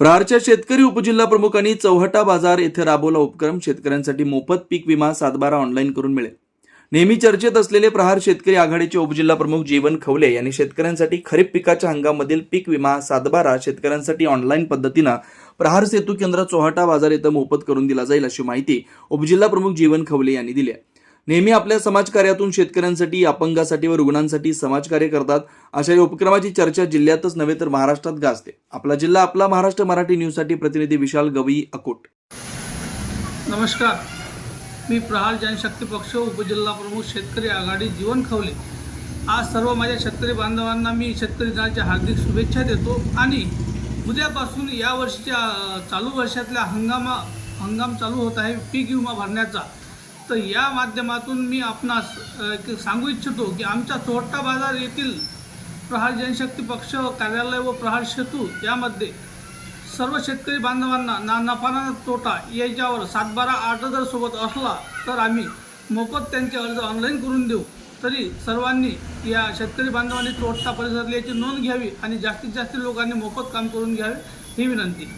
प्रहारच्या शेतकरी उपजिल्हा प्रमुखांनी चौहटा बाजार येथे राबवला उपक्रम. शेतकऱ्यांसाठी मोफत पीक विमा सातबारा ऑनलाईन करून मिळेल. नेहमी चर्चेत असलेले प्रहार शेतकरी आघाडीचे उपजिल्हा प्रमुख जीवन खवले यांनी शेतकऱ्यांसाठी खरीप पिकाच्या हंगामामधील पीक विमा सातबारा शेतकऱ्यांसाठी ऑनलाईन पद्धतीनं प्रहार सेतू केंद्र चोहाटा बाजार येथे मोफत करून दिला जाईल अशी माहिती उपजिल्हा प्रमुख जीवन खवले यांनी दिली आहे. नेहमी आपल्या समाजकार्यातून शेतकऱ्यांसाठी अपंगासाठी व रुग्णांसाठी समाजकार्य करतात. अशा या उपक्रमाची चर्चा जिल्ह्यातच नव्हे तर महाराष्ट्रात गाजते. आपला जिल्हा आपला महाराष्ट्र मराठी न्यूजसाठी प्रतिनिधी विशाल गवई अकोट. नमस्कार. मी प्रहार जनशक्ती पक्ष उपजिल्हा प्रमुख शेतकरी आघाडी जीवन खवले. आज सर्व माझ्या शेतकरी बांधवांना मी शेतकरी दिनाच्या हार्दिक शुभेच्छा देतो आणि उद्यापासून या वर्षीच्या चालू वर्षातल्या हंगामा हंगाम चालू होत आहे. पीक विमा भरण्याचा. तर या माध्यमातून मी आपणास एक सांगू इच्छितो की आमच्या चोहट्टा बाजार येथील प्रहार जनशक्ती पक्ष कार्यालय व प्रहार सेतू यामध्ये सर्व शेतकरी बांधवांना ना नफा ना तोटा याच्यावर सातबारा आठ जर सोबत असला तर आम्ही मोफत त्यांचे अर्ज ऑनलाईन करून देऊ. तरी सर्वांनी या शेतकरी बांधवांनी तोटा परिसरातली याची नोंद घ्यावी आणि जास्तीत जास्त लोकांनी मोफत काम करून घ्यावे ही विनंती.